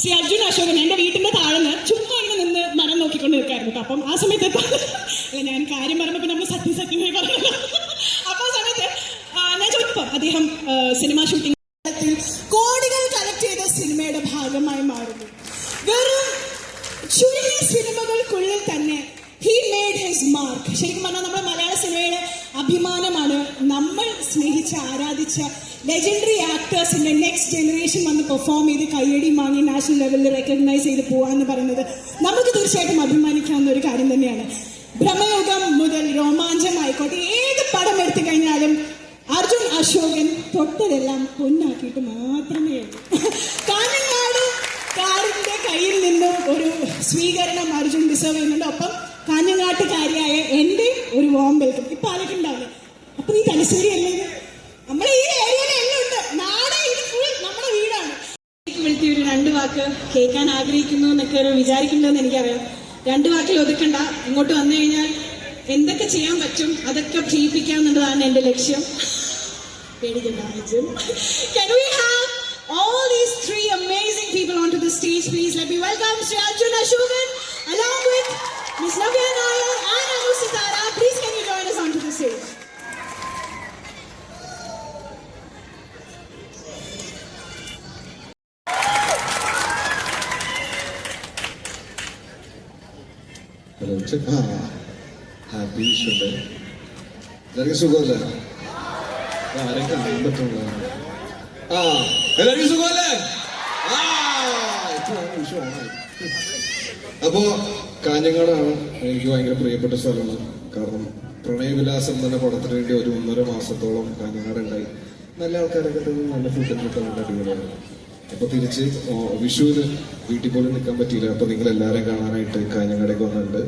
ശ്രീ അർജുൻ അശോകൻ എന്റെ വീട്ടിന്റെ താഴ്ന്ന് ചുമ്മാ ഇങ്ങനെ നിന്ന് മരം നോക്കിക്കൊണ്ട് നിൽക്കായിരുന്നു അപ്പം ആ സമയത്ത് ഞാൻ കാര്യം പറഞ്ഞപ്പോൾ നമ്മൾ സത്യസത്യമായി പറഞ്ഞു അപ്പൊ ആ സമയത്ത് ഞാൻ ചോദിച്ചപ്പോൾ അദ്ദേഹം സിനിമ ഷൂട്ടിംഗ് സിനിമയുടെ അഭിമാനമാണ് നമ്മൾ സ്നേഹിച്ച് ആരാധിച്ച ലെജൻഡറി ആക്ടേഴ്സിന്റെ നെക്സ്റ്റ് ജനറേഷൻ വന്ന് പെർഫോം ചെയ്ത് കയ്യടി വാങ്ങി നാഷണൽ ലെവലിൽ റെക്കഗ്നൈസ് ചെയ്ത് പോവാന്ന് പറയുന്നത് നമുക്ക് തീർച്ചയായിട്ടും അഭിമാനിക്കാവുന്ന ഒരു കാര്യം തന്നെയാണ്. ഭ്രമയുഗം മുതൽ രോമാഞ്ചമായിക്കോട്ടെ ഏത് പടം എടുത്തു കഴിഞ്ഞാലും അർജുൻ അശോകൻ തൊട്ടതെല്ലാം പൊന്നാക്കിയിട്ട് മാത്രമേ ഉള്ളൂ. കാറിന്റെ കയ്യിൽ നിന്നും ഒരു സ്വീകരണം അർജുൻ ഡിസേർവ് ചെയ്യുന്നുണ്ട്. ഒപ്പം കാഞ്ഞങ്ങാട്ടുകാരിയായ എന്റെ ഒരു വോം വെൽക്കം ഇപ്പൊ ഉണ്ടാവില്ല അപ്പൊ നീ തലശ്ശേരി അല്ലേ നമ്മളെ ഈ ഇത് ഫുൾ നമ്മുടെ വീടാണ്. ഒരു രണ്ട് വാക്ക് കേൾക്കാൻ ആഗ്രഹിക്കുന്നു എന്നൊക്കെ ഒരു വിചാരിക്കുന്നുണ്ടെന്ന് എനിക്കറിയാം. രണ്ട് വാക്കിൽ ഒതുക്കണ്ട. ഇങ്ങോട്ട് വന്നു കഴിഞ്ഞാൽ എന്തൊക്കെ ചെയ്യാൻ പറ്റും അതൊക്കെ ചെയ്യിപ്പിക്കാന്നുള്ളതാണ് എന്റെ ലക്ഷ്യം. പേടിക്കണ്ട Arjun Can we have all these three amazing people onto the stage, please? Let me welcome Miss Nogenaya, Ana Musitara, please can you join us onto the stage? Check happy should జరిగే സുഖമല്ല ആരെങ്കിലും ആ എല്ലാവർക്കും സുഖമല്ലേ ആ അപ്പോ കാഞ്ഞങ്ങാടാണ് എനിക്ക് ഭയങ്കര പ്രിയപ്പെട്ട സ്ഥലമാണ്. കാരണം പ്രണയവിലാസം തന്നെ പടത്തിന് വേണ്ടി ഒരു ഒന്നര മാസത്തോളം കാഞ്ഞങ്ങാട് ഉണ്ടായി നല്ല ആൾക്കാരൊക്കെ തന്നെ നല്ല ഫുഡ് കിട്ടാൻ അടിപൊളിയാണ്. അപ്പൊ തിരിച്ച് വിഷുവിന് വീട്ടിൽ പോലും നിൽക്കാൻ പറ്റിയില്ല. അപ്പൊ നിങ്ങൾ എല്ലാവരെയും കാണാനായിട്ട് കാഞ്ഞങ്ങാടേക്ക് വന്നിട്ടുണ്ട്.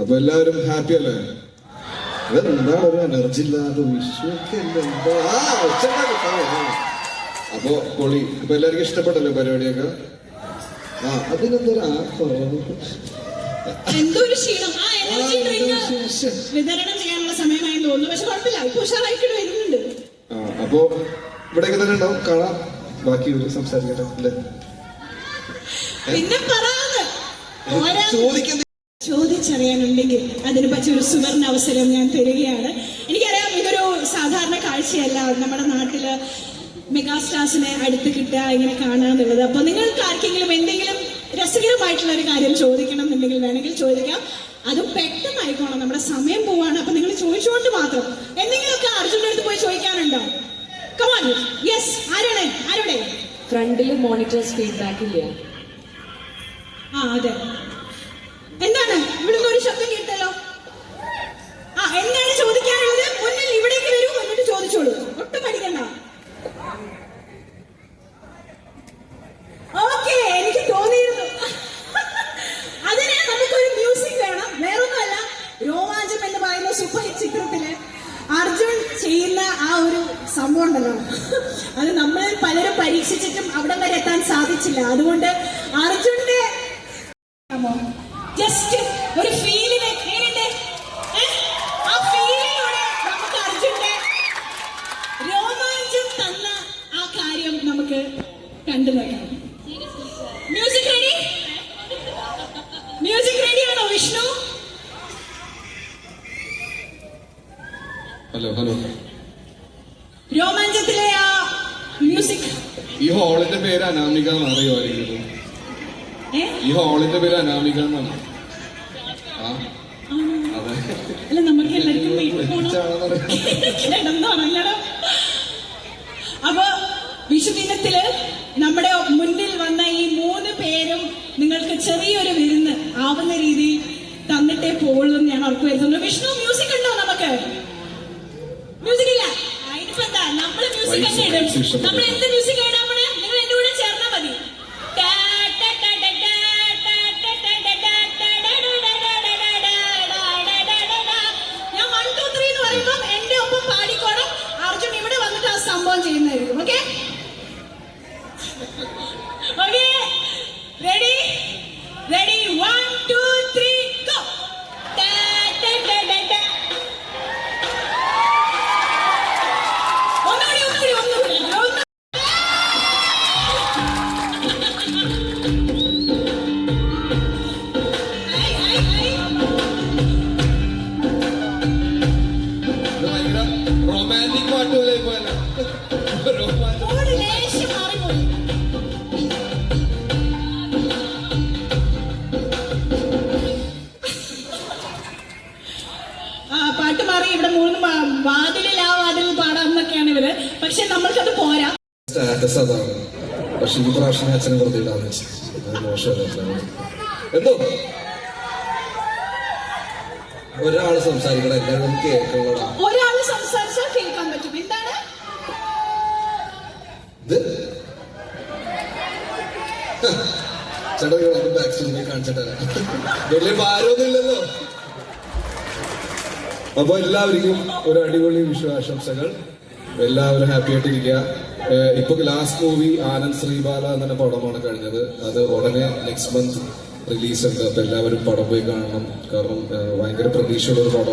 അപ്പൊ എല്ലാവരും ഹാപ്പി അല്ലേ? എന്താ ഒരു എനർജി ഇല്ലാതെ വിഷു ഒക്കെ അല്ലേ? എന്താ? ആ, ഒച്ചയുണ്ടാക്കി, ആ, ആ. അപ്പൊ പൊളി ഇപ്പൊ എല്ലാവർക്കും ഇഷ്ടപ്പെട്ടല്ലോ പരിപാടിയൊക്കെ? ആ അതിനെന്തൊരു ആ കുറവ് എന്തോ ഒരു ക്ഷീണം ആ എനർജി ഡ്രിങ്ക്. വിതരണം ചെയ്യാനുള്ള സമയമായി തോന്നുന്നു. പക്ഷെ കുഴപ്പമില്ല. ഇപ്പൊ ഉഷാറായിട്ട് വരുന്നുണ്ട്. ആ, അപ്പോ ഇവിടെയൊക്കെ തന്നെ ഉണ്ടാവും. കാണാം. ബാക്കി ഒരു സംസാരിക്കട്ടെ. അല്ലേ? പിന്നെ പറയാന്ന്. ഓരോ ചോദിക്കുന്ന ചോദിച്ചറിയാനുണ്ടെങ്കിൽ അതിനെ പറ്റി ഒരു സുവർണ അവസരം ഞാൻ തരികയാണ്. എനിക്കറിയാം ഇതൊരു സാധാരണ കാഴ്ചയല്ല. നമ്മുടെ നാട്ടിൽ മെഗാസ്റ്റാർസിനെ അടുത്ത് കിട്ടുക ഇങ്ങനെ കാണാന്നുള്ളത് അപ്പൊ നിങ്ങൾക്ക് ആർക്കെങ്കിലും എന്തെങ്കിലും രസകരമായിട്ടുള്ള ഒരു കാര്യം ചോദിക്കണം എന്നുണ്ടെങ്കിൽ വേണമെങ്കിൽ ചോദിക്കാം. അതും പെട്ടെന്നായിക്കോണം നമ്മുടെ സമയം പോവാണ്. അപ്പൊ നിങ്ങൾ ചോദിച്ചുകൊണ്ട് മാത്രം എന്തെങ്കിലുമൊക്കെ അർജുന്റെ അടുത്ത് പോയി ചോദിക്കാനുണ്ടോ? കമാൻ യെസ് ആരാണ്? ആരുടെ? ഫ്രണ്ടിൽ മോണിറ്റേഴ്സ് ഫീഡ്ബാക്ക് ഇല്ല? ആ അതെ. എന്താണ്? ഇവിടുന്ന് ഒരു ശബ്ദം കേട്ടല്ലോ. ആ എന്താണ് ചോദിക്കാനുള്ളത് മുന്നിൽ ഇവിടേക്ക് വരൂ എന്നിട്ട് ചോദിച്ചോളൂ ഒട്ടും പഠിക്കണ്ട ഓക്കെ എനിക്ക് തോന്നിയിരുന്നു അതിന് നമുക്കൊരു മ്യൂസിക് വേണം വേറൊന്നുമല്ല രോമാഞ്ചം ഹിറ്റ് ചിത്രത്തിൽ അർജുൻ ചെയ്യുന്ന ആ ഒരു സംഭവം ഉണ്ടല്ലോ അത് നമ്മൾ പലരും പരീക്ഷിച്ചിട്ടും അവിടം വരെ എത്താൻ സാധിച്ചില്ല. അതുകൊണ്ട് അർജുന്റെ ജസ്റ്റ് ഒരു ഫീലിന്? ആ ഫീലിലൂടെ നമുക്ക് അർജുന്റെ രോമാഞ്ചം തന്ന ആ കാര്യം നമുക്ക് കണ്ടു നോക്കാം. മ്യൂസിക് റെഡി മ്യൂസിക് റെഡിയാണോ വിഷ്ണു? ഹലോ ഹലോ രോമാഞ്ചത്തിലെ ആ മ്യൂസിക് ഈ ഹോളിന്റെ പേര് അനാമിക എന്നറിയോ ആരെങ്കിലും ഈ ഹോളിന്റെ പേര് അനാമിക എന്നാണ്. ആ അതെ. അല്ല നമുക്ക് എല്ലാവർക്കും വീട്ടിൽ പോകണം അപ്പൊ വിഷുദിനത്തിൽ നമ്മുടെ മുന്നിൽ വന്ന ഈ മൂന്ന് പേരും നിങ്ങൾക്ക് ചെറിയൊരു വിരുന്ന് ആവുന്ന രീതിയിൽ തന്നിട്ടേ പോകുള്ളൂ ഞാൻ ഉറപ്പ് വരുത്തുന്നു. വിഷ്ണു മ്യൂസിക് ഉണ്ടോ നമുക്ക്? മ്യൂസിക് ഇല്ല അതിനിപ്പോ എന്താ നമ്മൾ മ്യൂസിക് തന്നെ ഇടും നമ്മൾ എന്ത് മ്യൂസിക് ഇടാൻ പോണേ നിങ്ങൾ എന്റെ കൂടെ ചേർന്നാ മതി ഞാൻ ചെയ്യുന്നതായിരിക്കും okay okay ready ready one two വാതിലിൽ ആ വാതിൽ പാടാമെന്നൊക്കെയാണ് ഇവർ. പക്ഷെ അത് പോരാ. സ്റ്റാറ്റസ് അതാണ്. പക്ഷെ ഈ പ്രാവശ്യം അച്ഛനെ വെറുതെ എന്തോ? ഒരാൾ സംസാരിക്കണം. എല്ലാവരും കേൾക്കണം ഒരാൾ സംസാരിച്ചാൽ കേൾക്കാൻ പറ്റും. എന്താണ്? ഇത്? ചേട്ടൻ ബാക്ക് സ്റ്റേജിൽ കാണിച്ചിട്ടല്ല? വലിയ ഭാരമൊന്നുമില്ലല്ലോ ഇല്ലല്ലോ അപ്പൊ എല്ലാവർക്കും ഒരു അടിപൊളി വിഷു എല്ലാവരും ഹാപ്പി ആയിട്ടിരിക്കുക. ഇപ്പൊ ലാസ്റ്റ് മൂവി ആനന്ദ് ശ്രീബാല എന്ന പടമാണ് കഴിഞ്ഞത്. അത് ഉടനെ നെക്സ്റ്റ് മന്ത് റിലീസ് ഉണ്ട്. അപ്പൊ എല്ലാവരും പടം പോയി കാണണം. കാരണം ഭയങ്കര പ്രതീക്ഷയുള്ള ഒരു പടം.